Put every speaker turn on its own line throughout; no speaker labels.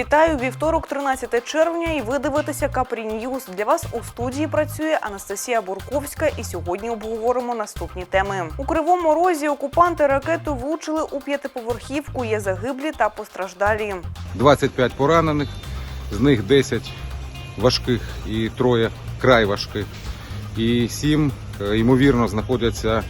Вітаю вівторок, 13 червня, і ви дивитеся Капрі Ньюз. Для вас у студії працює Анастасія Бурковська. І сьогодні обговоримо наступні теми. У кривому розі окупанти ракету влучили у п'ятиповерхівку. Є загиблі та постраждалі.
25 поранених, з них 10 важких і троє край важких. І 7, е, ймовірно, знаходяться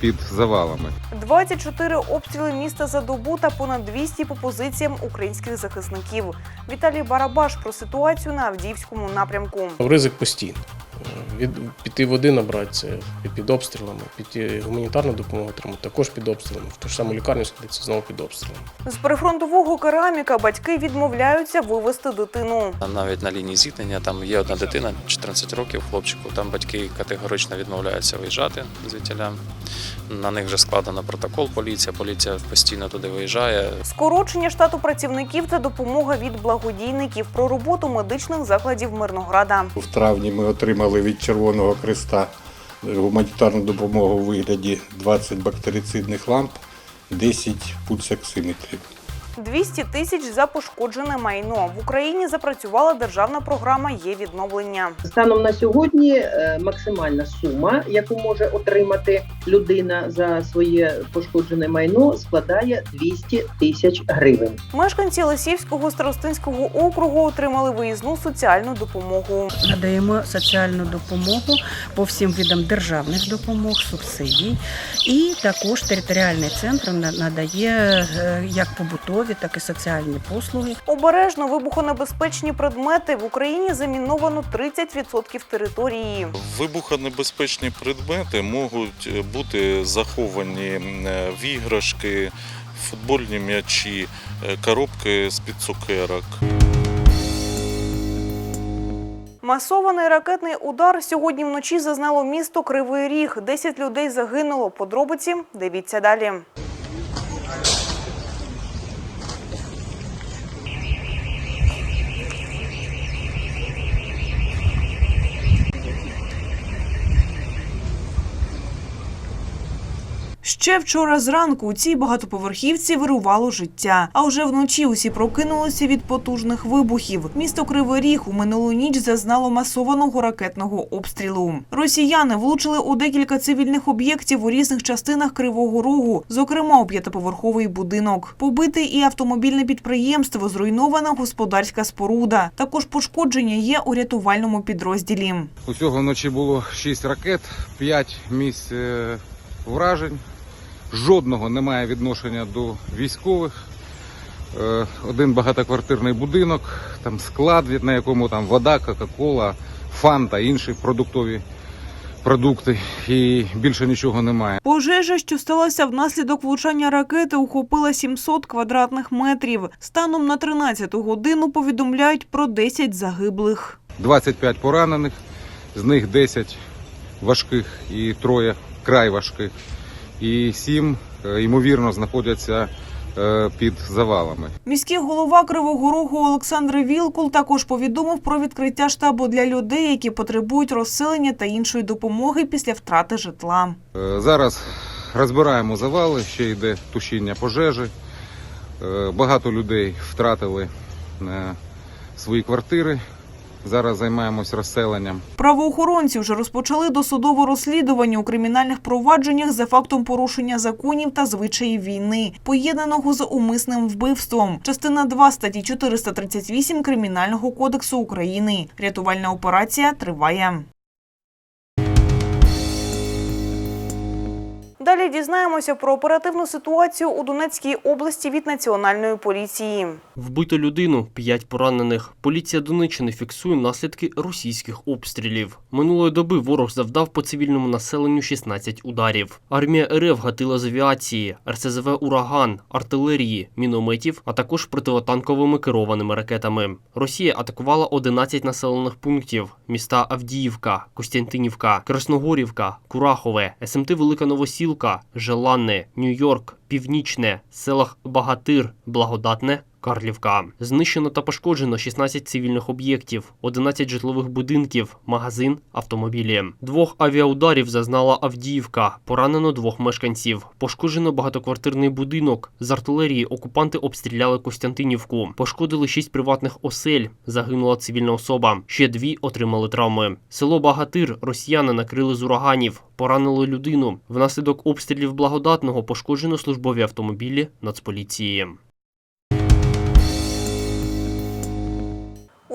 під завалами.
24 обстріли міста за добу та понад 200 по позиціям українських захисників. Віталій Барабаш про ситуацію на Авдіївському напрямку.
Ризик постійно. Е, Від піти води набрати під, під обстрілами, піти гуманітарну допомогу отримати також під обстрілами. В ту ж саму лікарню сходиться знову під обстрілами.
З прифронтового кераміка батьки відмовляються вивезти дитину.
Навіть на лінії зіткнення там є одна дитина, 14 років, хлопчику. Там батьки категорично відмовляються виїжджати звідтіля. На них вже складено протокол. Поліція. Поліція постійно туди виїжджає.
Скорочення штату працівників та допомога від благодійників про роботу медичних закладів Мирнограда.
В травні ми отримали від Червоного Креста гуманітарну допомогу у вигляді 20 бактерицидних ламп, 10 пульсоксиметрів.
200 тисяч за пошкоджене майно. В Україні запрацювала державна програма є відновлення.
Станом на сьогодні е, максимальна сума, яку може отримати людина за своє пошкоджене майно, складає 200 тисяч гривень.
Мешканці Лисівського старостинського округу отримали виїзну соціальну допомогу.
надаємо соціальну допомогу по всім видам державних допомог, субсидій. І також територіальний центр на- надає е, як побутові, так і соціальні послуги.
Обережно вибухонебезпечні предмети в Україні заміновано 30% території.
Вибухонебезпечні предмети можуть е, бути заховані е, в іграшки, футбольні м'ячі, е, коробки з-під цукерок.
Масований ракетний удар сьогодні вночі зазнало місто Кривий Ріг. 10 людей загинуло. Подробиці дивіться далі. Ще вчора зранку у цій багатоповерхівці вирувало життя. А вже вночі усі прокинулися від потужних вибухів. Місто Кривий Ріг у минулу ніч зазнало масованого ракетного обстрілу. Росіяни влучили у декілька цивільних об'єктів у різних частинах Кривого Рогу, зокрема у п'ятиповерховий будинок. Побитий і автомобільне підприємство, зруйнована господарська споруда. Також пошкодження є у рятувальному підрозділі.
Усього вночі було 6 ракет, 5 місць е, вражень. Жодного немає відношення до військових. Е, Один багатоквартирний будинок, там склад, на якому там вода, Кока-Кола, фанта, інші продуктові продукти. І більше нічого немає.
Пожежа, що сталася внаслідок влучання ракети, охопила 700 квадратних метрів. Станом на 13 годину повідомляють про 10 загиблих.
25 поранених, з них 10 важких і троє край важких. І 7, ймовірно, знаходяться е, під завалами.
Міський голова Кривого Рогу Олександр Вілкул також повідомив про відкриття штабу для людей, які потребують розселення та іншої допомоги після втрати житла.
Е, Зараз розбираємо завали, ще йде тушіння пожежі. Е, Багато людей втратили е, свої квартири. Зараз займаємось розселенням.
Правоохоронці вже розпочали досудове розслідування у кримінальних провадженнях за фактом порушення законів та звичаїв війни, поєднаного з умисним вбивством. Частина 2 статті 438 Кримінального кодексу України. Рятувальна операція триває. Далі дізнаємося про оперативну ситуацію у Донецькій області від Національної поліції.
Вбито людину, п'ять поранених. Поліція Донеччини фіксує наслідки російських обстрілів. Минулої доби ворог завдав по цивільному населенню 16 ударів. Армія РФ гатила з авіації, РСЗВ «Ураган», артилерії, мінометів, а також противотанковими керованими ракетами. Росія атакувала 11 населених пунктів: міста Авдіївка, Костянтинівка, Красногорівка, Курахове, СМТ Велика Новосілка, Желанне, Нью-Йорк, Північне, селах Багатир, Благодатне, Карлівка. Знищено та пошкоджено 16 цивільних об'єктів, 11 житлових будинків, магазин, автомобілі. Двох авіаударів зазнала Авдіївка. Поранено двох мешканців. Пошкоджено багатоквартирний будинок. З артилерії окупанти обстріляли Костянтинівку. Пошкодили шість приватних осель. Загинула цивільна особа. Ще дві отримали травми. Село Багатир росіяни накрили з ураганів. Поранили людину. Внаслідок обстрілів благодатного пошкоджено службові автомобілі Нацполіції.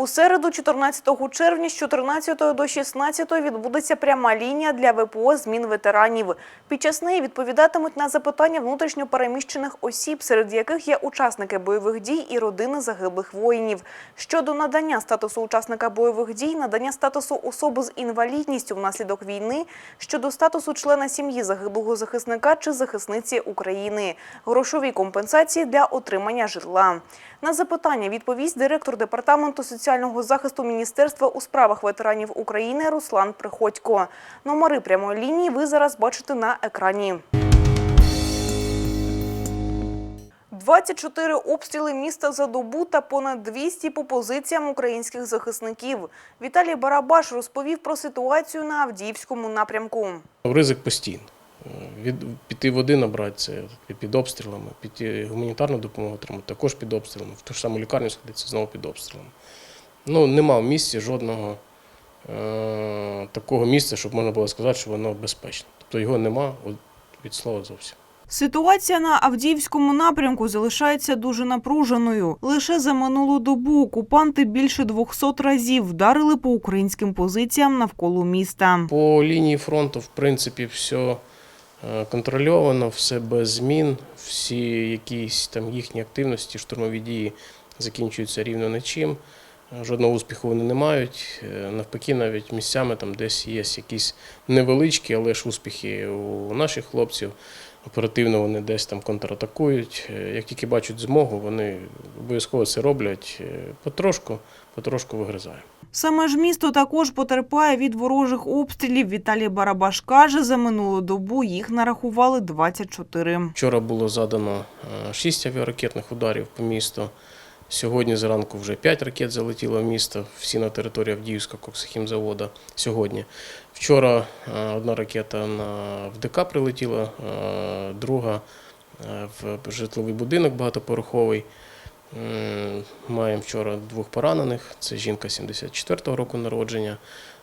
У середу, 14 червня, з 14 до 16 відбудеться пряма лінія для ВПО змін ветеранів. Під час неї відповідатимуть на запитання внутрішньо переміщених осіб, серед яких є учасники бойових дій і родини загиблих воїнів. Щодо надання статусу учасника бойових дій, надання статусу особи з інвалідністю внаслідок війни, щодо статусу члена сім'ї загиблого захисника чи захисниці України, грошові компенсації для отримання житла. На запитання відповість директор департаменту соціального захисту Міністерства у справах ветеранів України Руслан Приходько. Номери прямої лінії ви зараз бачите на екрані. 24 обстріли міста за добу та понад 200 по позиціям українських захисників. Віталій Барабаш розповів про ситуацію на Авдіївському напрямку.
Ризик постійно. Е, Від піти води набрати це під обстрілами, піти гуманітарну допомогу отримати також під обстрілами, в ту ж саму лікарню сходиться знову під обстрілами. Ну, нема в місті жодного е- такого місця, щоб можна було сказати, що воно безпечне. Тобто його нема від слова зовсім.
Ситуація на Авдіївському напрямку залишається дуже напруженою. Лише за минулу добу окупанти більше 200 разів вдарили по українським позиціям навколо міста.
По лінії фронту, в принципі, все е, контрольовано, все без змін. Всі якісь там їхні активності, штурмові дії закінчуються рівно нічим. Жодного успіху вони не мають. Е, Навпаки, навіть місцями там десь є якісь невеличкі, але ж успіхи у наших хлопців. Оперативно вони десь там контратакують. Е, Як тільки бачать змогу, вони обов'язково це роблять Е, потрошку, потрошку вигризаємо.
Саме ж місто також потерпає від ворожих обстрілів. Віталій Барабаш каже, за минулу добу їх нарахували 24.
Вчора було задано 6 авіаракетних ударів по місту. Сьогодні зранку вже 5 ракет залетіло в місто, всі на території Авдіївського коксохімзавода. Сьогодні. Вчора е, одна ракета на ВДК прилетіла, е, друга е, в житловий будинок багатоповерховий. Маємо вчора двох поранених. Це жінка 74-го року народження.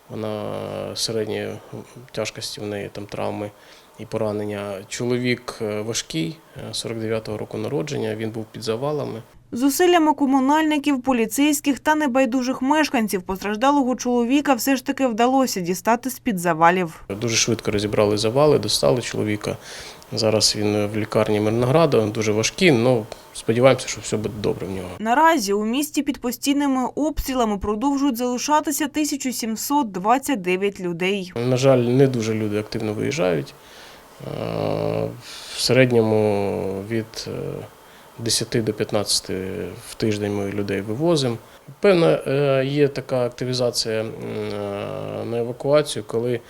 Вона середньої тяжкості в неї там травми і поранення. Чоловік важкий, 49-го року народження. Він був під завалами.
Зусиллями комунальників, поліцейських та небайдужих мешканців постраждалого чоловіка все ж таки вдалося дістати з-під завалів.
Дуже швидко розібрали завали, достали чоловіка. Зараз він в лікарні Мирнограда, дуже важкий, але сподіваємося, що все буде добре в нього.
Наразі у місті під постійними обстрілами продовжують залишатися 1729 людей.
На жаль, не дуже люди активно виїжджають. Е, В середньому від е, 10 до 15 в тиждень ми людей вивозимо. Певна е, є така активізація е, на евакуацію, коли е,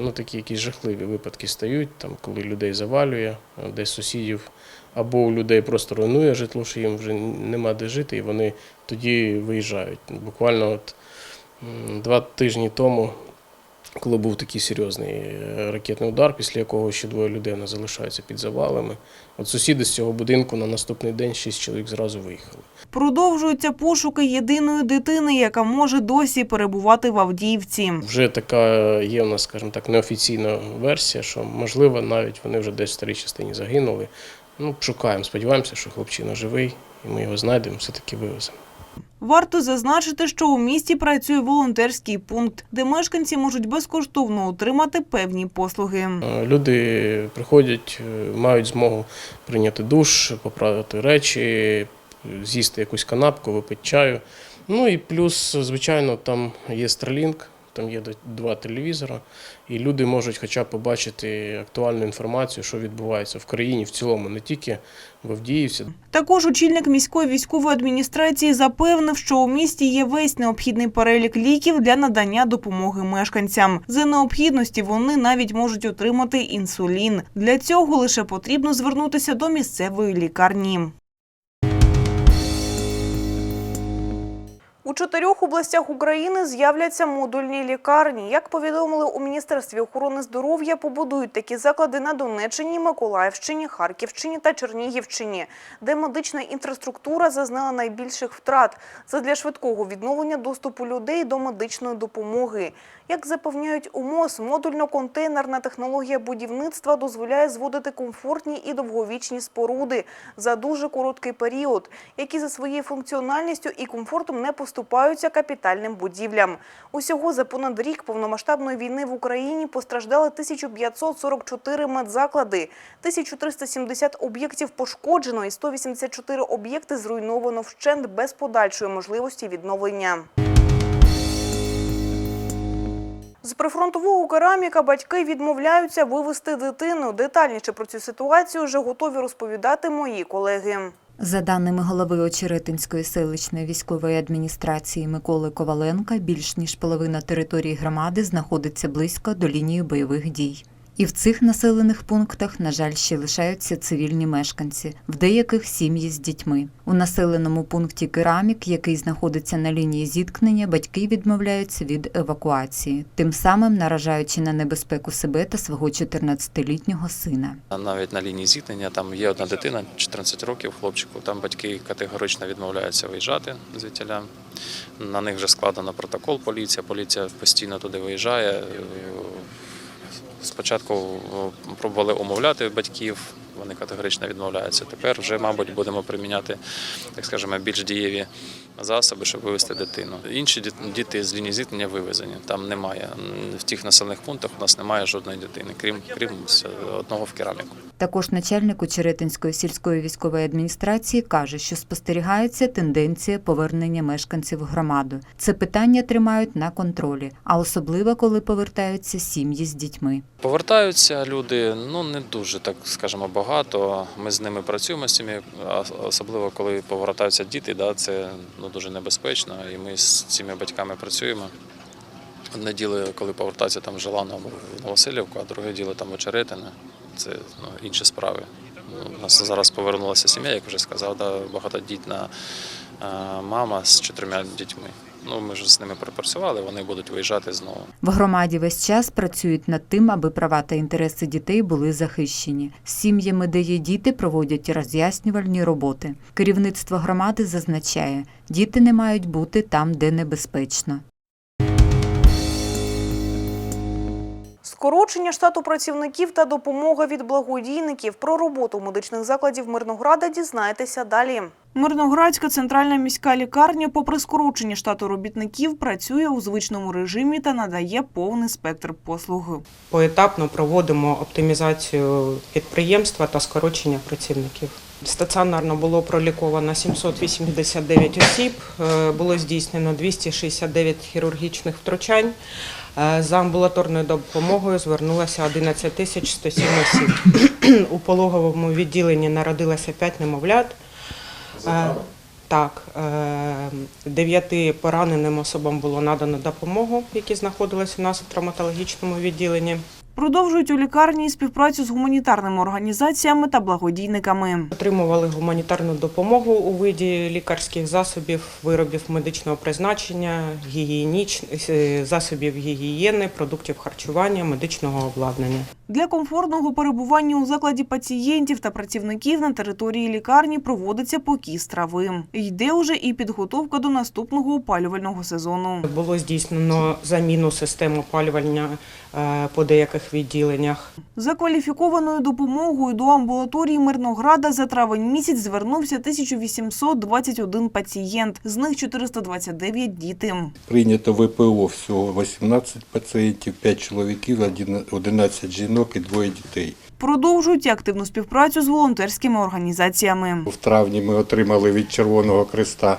ну, такі якісь жахливі випадки стають, там, коли людей завалює, е, десь сусідів, або у людей просто руйнує житло, що їм вже нема де жити, і вони тоді виїжджають. Буквально от два тижні тому коли був такий серйозний е, ракетний удар, після якого ще двоє людей не залишаються під завалами. От сусіди з цього будинку на наступний день шість чоловік зразу виїхали.
Продовжуються пошуки єдиної дитини, яка може досі перебувати в Авдіївці.
Вже така є в нас, скажімо так, неофіційна версія, що можливо навіть вони вже десь в старій частині загинули. Ну, шукаємо, сподіваємося, що хлопчина живий, і ми його знайдемо, все-таки вивеземо.
Варто зазначити, що у місті працює волонтерський пункт, де мешканці можуть безкоштовно отримати певні послуги.
Е, Люди приходять, е, мають змогу прийняти душ, поправити речі, з'їсти якусь канапку, випити чаю. Ну і плюс, звичайно, там є Starlink, там є два телевізора, і люди можуть хоча б побачити актуальну інформацію, що відбувається в країні в цілому, не тільки в Авдіївці.
Також очільник міської військової адміністрації запевнив, що у місті є весь необхідний перелік ліків для надання допомоги мешканцям. За необхідності вони навіть можуть отримати інсулін. Для цього лише потрібно звернутися до місцевої лікарні. У чотирьох областях України з'являться модульні лікарні. Як повідомили у Міністерстві охорони здоров'я, побудують такі заклади на Донеччині, Миколаївщині, Харківщині та Чернігівщині, де медична інфраструктура зазнала найбільших втрат задля швидкого відновлення доступу людей до медичної допомоги. Як запевняють у модульно-контейнерна технологія будівництва дозволяє зводити комфортні і довговічні споруди за дуже короткий період, які за своєю функціональністю і комфортом не поступаються капітальним будівлям. Усього за понад рік повномасштабної війни в Україні постраждали 1544 медзаклади, 1370 об'єктів пошкоджено і 184 об'єкти зруйновано вщент без подальшої можливості відновлення. З прифронтового кераміка батьки відмовляються вивезти дитину. Детальніше про цю ситуацію вже готові розповідати мої колеги.
За даними голови Очеретинської селищної військової адміністрації Миколи Коваленка, більш ніж половина території громади знаходиться близько до лінії бойових дій. І в цих населених пунктах, на жаль, ще лишаються цивільні мешканці, в деяких сім'ї з дітьми. У населеному пункті Керамік, який знаходиться на лінії зіткнення, батьки відмовляються від евакуації, тим самим наражаючи на небезпеку себе та свого 14-літнього сина.
Навіть на лінії зіткнення там є одна дитина, 14 років, хлопчику. Там батьки категорично відмовляються виїжджати звідтіля. На них вже складено протокол. Поліція. Поліція постійно туди виїжджає. Спочатку е, пробували умовляти батьків. Вони категорично відмовляються. Тепер вже, мабуть, будемо приміняти, так скажемо, більш дієві засоби, щоб вивезти дитину. Інші діт- діти з лінії зіткнення вивезені. Там немає в тих населених пунктах. У нас немає жодної дитини, крім крім одного в кераміку.
Також начальник Очеретинської сільської військової адміністрації каже, що спостерігається тенденція повернення мешканців в громаду. Це питання тримають на контролі, а особливо коли повертаються сім'ї з дітьми.
Повертаються люди, ну не дуже так скажемо багато. Ми з ними працюємо з цими, особливо коли повертаються діти, да, це ну дуже небезпечно. І ми з цими батьками працюємо. Одне діло, коли повертаються там в Желано або в Новоселівку, а друге діло там в Очеретине. Це ну, інші справи. Ну, У нас зараз повернулася сім'я, як вже сказав, да, багатодітна мама з чотирма дітьми. Ну, ми ж з ними пропрацювали, вони будуть виїжджати знову.
В громаді весь час працюють над тим, аби права та інтереси дітей були захищені. З сім'ями, де є діти, проводять роз'яснювальні роботи. Керівництво громади зазначає, діти не мають бути там, де небезпечно.
Скорочення штату працівників та допомога від благодійників про роботу медичних закладів Мирнограда дізнаєтеся далі. Мирноградська центральна міська лікарня, попри скорочення штату робітників, працює у звичному режимі та надає повний спектр послуг.
Поетапно проводимо оптимізацію підприємства та скорочення працівників. Стаціонарно було проліковано 789 осіб, е, було здійснено 269 хірургічних втручань. Е, За амбулаторною допомогою звернулося 11 тисяч 107 осіб. У пологовому відділенні народилося 5 немовлят. Е, Так, е, дев'яти пораненим особам було надано допомогу, які знаходилися у нас у травматологічному відділенні.
Продовжують у лікарні співпрацю з гуманітарними організаціями та благодійниками.
Отримували гуманітарну допомогу у виді лікарських засобів, виробів медичного призначення, гігієніч... е, засобів гігієни, продуктів харчування, медичного обладнання.
Для комфортного перебування у закладі пацієнтів та працівників на території лікарні проводиться покіс трави. Йде уже і підготовка до наступного опалювального сезону.
Було здійснено заміну систем опалювання по деяких відділеннях.
За кваліфікованою допомогою до амбулаторії Мирнограда за травень місяць звернувся 1821 пацієнт, з них 429 – діти.
Прийнято ВПО всього 18 пацієнтів, 5 чоловіків, 11 жінок і двоє дітей.
Продовжують активну співпрацю з волонтерськими організаціями.
В травні ми отримали від Червоного Креста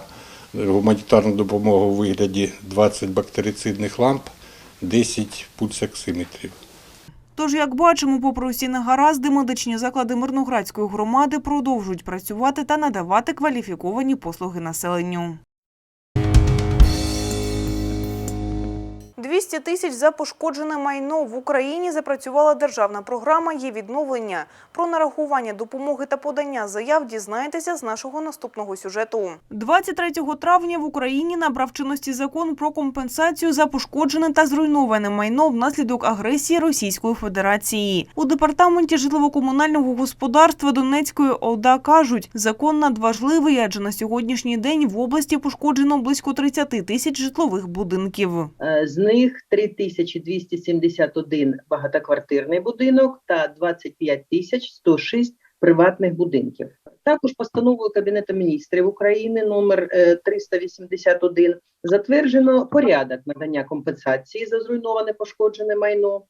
гуманітарну допомогу у вигляді 20 бактерицидних ламп, 10 пульсоксиметрів.
Тож, як бачимо, попри усі негаразди, медичні заклади Мирноградської громади продовжують працювати та надавати кваліфіковані послуги населенню. 200 тисяч за пошкоджене майно в Україні запрацювала державна програма «Є відновлення». Про нарахування допомоги та подання заяв дізнаєтеся з нашого наступного сюжету. 23 травня в Україні набрав чинності закон про компенсацію за пошкоджене та зруйноване майно внаслідок агресії Російської Федерації. У департаменті житлово-комунального господарства Донецької ОДА кажуть, закон надважливий, адже на сьогоднішній день в області пошкоджено близько 30 тисяч житлових будинків.
Е, З них 3271 багатоквартирний будинок та 25 тисяч 106 приватних будинків. Також постановою Кабінету міністрів України номер е, 381 затверджено порядок надання компенсації за зруйноване пошкоджене майно.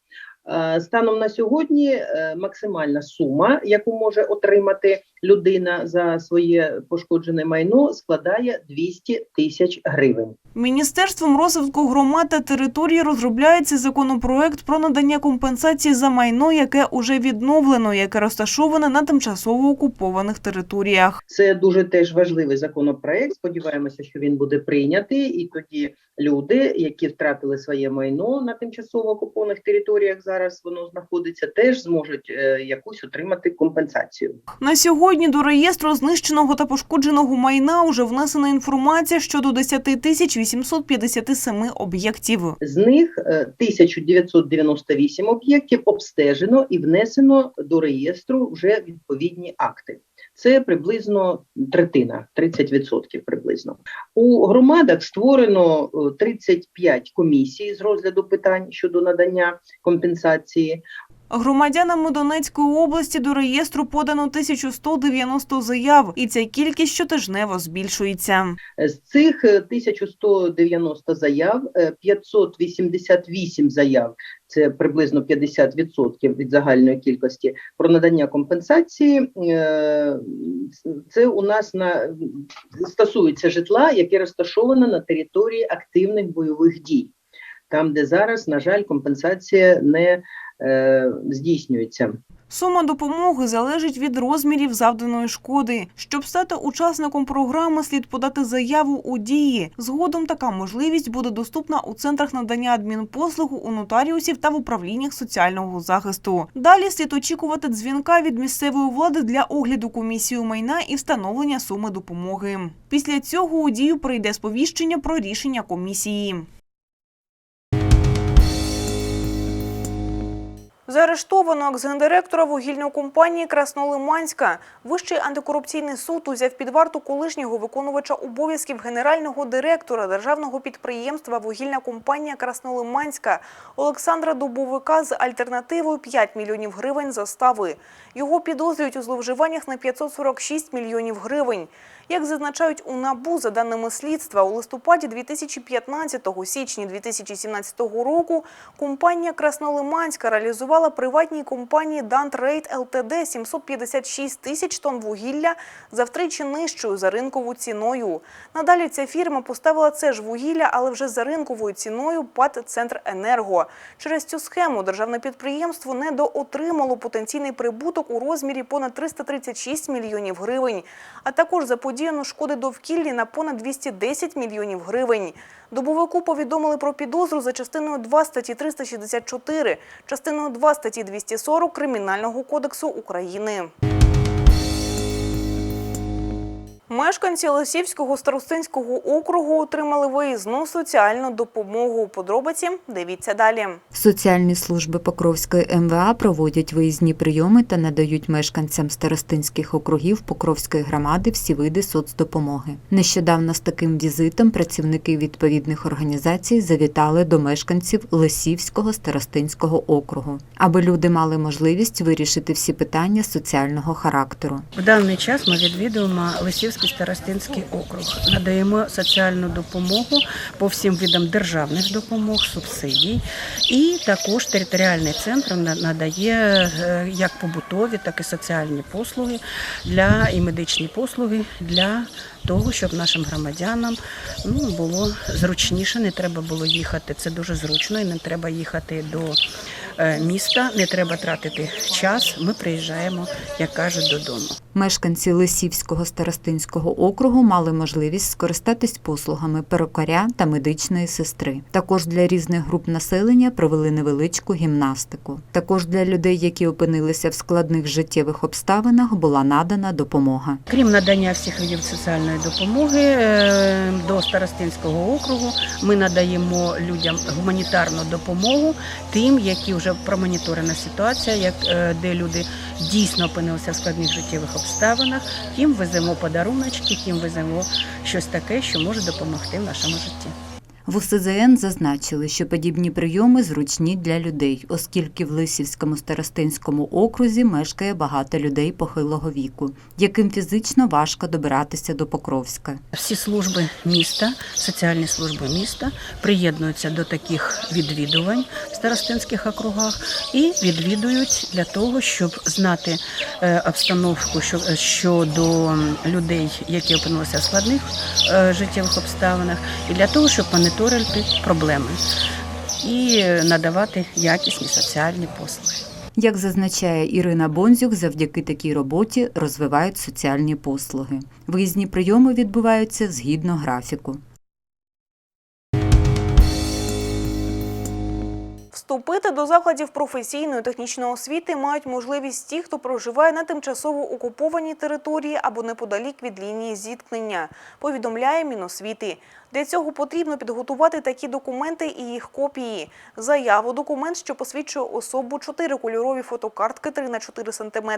Е, Станом на сьогодні е, максимальна сума, яку може отримати людина за своє пошкоджене майно, складає 200 тисяч гривень.
Міністерством розвитку громад та території розробляється законопроект про надання компенсації за майно, яке уже відновлено, яке розташоване на тимчасово окупованих територіях.
Це дуже теж важливий законопроект. Сподіваємося, що він буде прийнятий, і тоді люди, які втратили своє майно на тимчасово окупованих територіях, зараз воно знаходиться, теж зможуть е, якусь отримати компенсацію.
На сьогодні до реєстру знищеного та пошкодженого майна вже внесена інформація щодо 10 тисяч 857 об'єктів.
З них е, 1998 об'єктів обстежено і внесено до реєстру вже відповідні акти. Це приблизно третина, 30% приблизно. У громадах створено е, 35 комісій з розгляду питань щодо надання компенсації.
Громадянами Донецької області до реєстру подано 1190 заяв, і ця кількість щотижнево збільшується.
З цих е, 1190 заяв, е, 588 заяв, це приблизно 50% від загальної кількості, про надання компенсації. е, Це у нас на стосується житла, яке розташоване на території активних бойових дій, там, де зараз, на жаль, компенсація не е, здійснюється.
Сума допомоги залежить від розмірів завданої шкоди. Щоб стати учасником програми, слід подати заяву у дії. Згодом така можливість буде доступна у центрах надання адмінпослуг, у нотаріусів та в управліннях соціального захисту. Далі слід очікувати дзвінка від місцевої влади для огляду комісії майна і встановлення суми допомоги. Після цього у дію прийде сповіщення про рішення комісії. Заарештовано екс-гендиректора вугільної компанії Краснолиманська. Вищий антикорупційний суд узяв під варту колишнього виконувача обов'язків генерального директора державного підприємства вугільна компанія Краснолиманська Олександра Дубовика з альтернативою 5 мільйонів гривень застави. Його підозрюють у зловживаннях на 546 мільйонів гривень. Як зазначають у НАБУ, за даними слідства, у листопаді 2015 січні 2017 року компанія Краснолиманська реалізувала приватній компанії Дант Рейд ЛТД 756 тисяч тонн вугілля за втричі нижчою за ринкову ціною. Надалі ця фірма поставила це ж вугілля, але вже за ринковою ціною ПАТ «Центренерго». Через цю схему державне підприємство недоотримало потенційний прибуток у розмірі понад 336 мільйонів гривень, а також заподіяно шкоди довкіллі на понад 210 мільйонів гривень. Добовику повідомили про підозру за частиною 2 статті 364, частиною 2 статті 240 Кримінального кодексу України. Мешканці Лисівського старостинського округу отримали виїзну соціальну допомогу. Подробиці дивіться далі.
Соціальні служби Покровської МВА проводять виїзні прийоми та надають мешканцям старостинських округів Покровської громади всі види соцдопомоги. Нещодавно з таким візитом працівники відповідних організацій завітали до мешканців Лисівського старостинського округу, аби люди мали можливість вирішити всі питання соціального характеру.
В даний час ми відвідуємо Лисівський старостинський округ. Надаємо соціальну допомогу по всім видам державних допомог, субсидій. І також територіальний центр надає е, як побутові, так і соціальні послуги для і медичні послуги для того, щоб нашим громадянам ну, було зручніше, не треба було їхати. Це дуже зручно, і не треба їхати до е, міста. Не треба тратити час. Ми приїжджаємо, як кажуть, додому.
Мешканці Лисівського старостинського округу мали можливість скористатись послугами перукаря та медичної сестри. Також для різних груп населення провели невеличку гімнастику. Також для людей, які опинилися в складних життєвих обставинах, була надана допомога.
Крім надання всіх видів соціальної допомоги е, до Старостинського округу, ми надаємо людям гуманітарну допомогу, тим, які вже промоніторена ситуація, як е, де люди дійсно опинилися в складних життєвих обставинах. Тим веземо подаруночки, тим веземо щось таке, що може допомогти в нашому житті.
В УСЗН зазначили, що подібні прийоми зручні для людей, оскільки в Лисівському старостинському окрузі мешкає багато людей похилого віку, яким фізично важко добиратися до Покровська.
Всі служби міста, соціальні служби міста приєднуються до таких відвідувань в старостинських округах і відвідують для того, щоб знати е, обстановку щодо людей, які опинилися в складних е, життєвих обставинах, і для того, щоб моніторити проблеми і надавати якісні соціальні послуги.
Як зазначає Ірина Бонзюк, завдяки такій роботі розвивають соціальні послуги. Виїзні прийоми відбуваються згідно графіку.
Вступити до закладів професійної технічної освіти мають можливість ті, хто проживає на тимчасово окупованій території або неподалік від лінії зіткнення, повідомляє Міносвіти. Для цього потрібно підготувати такі документи і їх копії. Заяву, документ, що посвідчує особу, чотири кольорові фотокартки 3 на 4 см,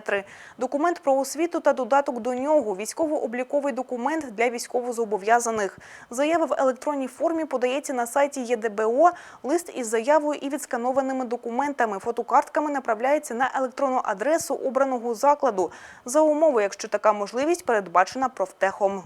документ про освіту та додаток до нього, військово-обліковий документ для військовозобов'язаних. Заява в електронній формі подається на сайті ЄДБО, лист із заявою і відсканованими документами. Фотокартками направляється на електронну адресу обраного закладу за умови, якщо така можливість передбачена профтехом.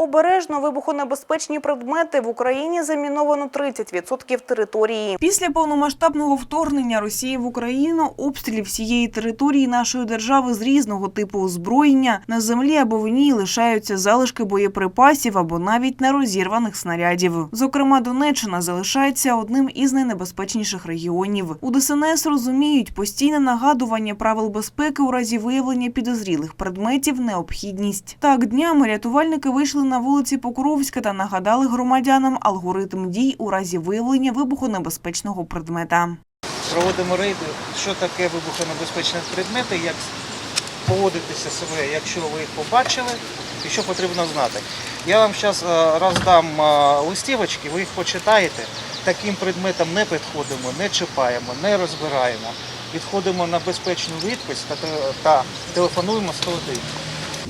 Обережно вибухонебезпечні предмети в Україні заміновано 30% території. Після повномасштабного вторгнення Росії в Україну обстрілів всієї території нашої держави з різного типу озброєння на землі або в ній лишаються залишки боєприпасів або навіть нерозірваних снарядів. Зокрема, Донеччина залишається одним із найнебезпечніших регіонів. У ДСНС розуміють, постійне нагадування правил безпеки у разі виявлення підозрілих предметів необхідність. Так, днями рятувальники вийшли на вулиці Покровська та нагадали громадянам алгоритм дій у разі виявлення вибухонебезпечного предмета.
Проводимо рейди, що таке вибухонебезпечні предмети, як поводитися себе, якщо ви їх побачили, і що потрібно знати. Я вам зараз роздам е, листівочки, ви їх почитаєте. Таким предметам не підходимо, не чіпаємо, не розбираємо. Відходимо на безпечну та, та телефонуємо 101.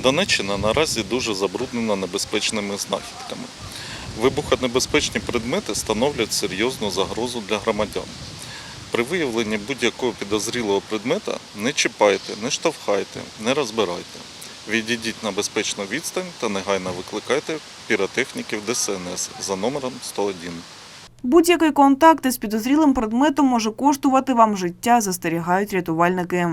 Донеччина наразі дуже забруднена небезпечними знахідками. Вибухонебезпечні предмети становлять серйозну загрозу для громадян. При виявленні будь-якого підозрілого предмета не чіпайте, не штовхайте, не розбирайте. Відійдіть на безпечну відстань та негайно викликайте піротехніків ДСНС за номером 101.
Будь-який контакт із підозрілим предметом може коштувати вам життя, застерігають рятувальники.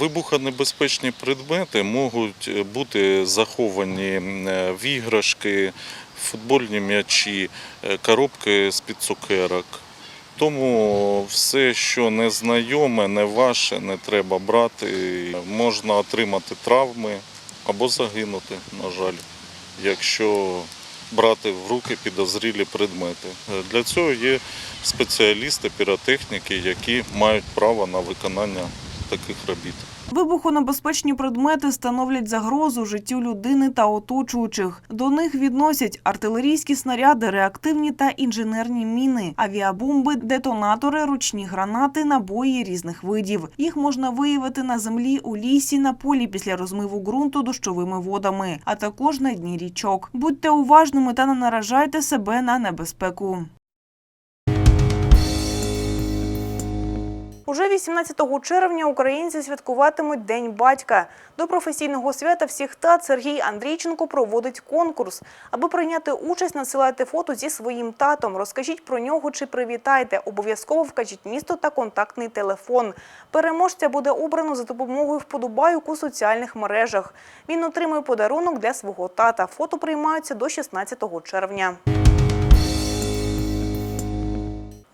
Вибухонебезпечні предмети можуть бути заховані е, в іграшки, футбольні м'ячі, е, коробки з-під цукерок. Тому все, що незнайоме, не ваше, не треба брати. Можна отримати травми або загинути, на жаль, якщо брати в руки підозрілі предмети. Е, Для цього є спеціалісти, піротехніки, які мають право на виконання таких робіт.
Вибухонебезпечні предмети становлять загрозу життю людини та оточуючих. До них відносять артилерійські снаряди, реактивні та інженерні міни, авіабомби, детонатори, ручні гранати, набої різних видів. Їх можна виявити на землі, у лісі, на полі після розмиву ґрунту дощовими водами, а також на дні річок. Будьте уважними та не наражайте себе на небезпеку. Уже 18 червня українці святкуватимуть День батька. До професійного свята всіх тат Сергій Андрійченко проводить конкурс. Аби прийняти участь, надсилайте фото зі своїм татом. Розкажіть про нього чи привітайте. Обов'язково вкажіть місто та контактний телефон. Переможця буде обрано за допомогою вподобайок у соціальних мережах. Він отримує подарунок для свого тата. Фото приймаються до 16 червня.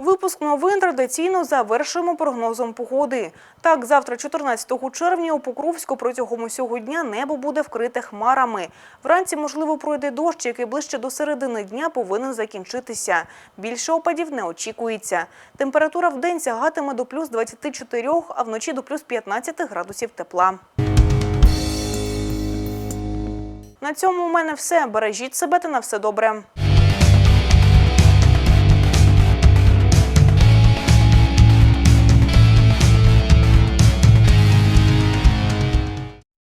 Випуск новин традиційно завершуємо прогнозом погоди. Так, завтра, 14 червня, у Покровську протягом усього дня небо буде вкрите хмарами. Вранці, можливо, пройде дощ, який ближче до середини дня повинен закінчитися. Більше опадів не очікується. Температура в день сягатиме до плюс 24, а вночі до плюс 15 градусів тепла. На цьому у мене все. Бережіть себе та на все добре.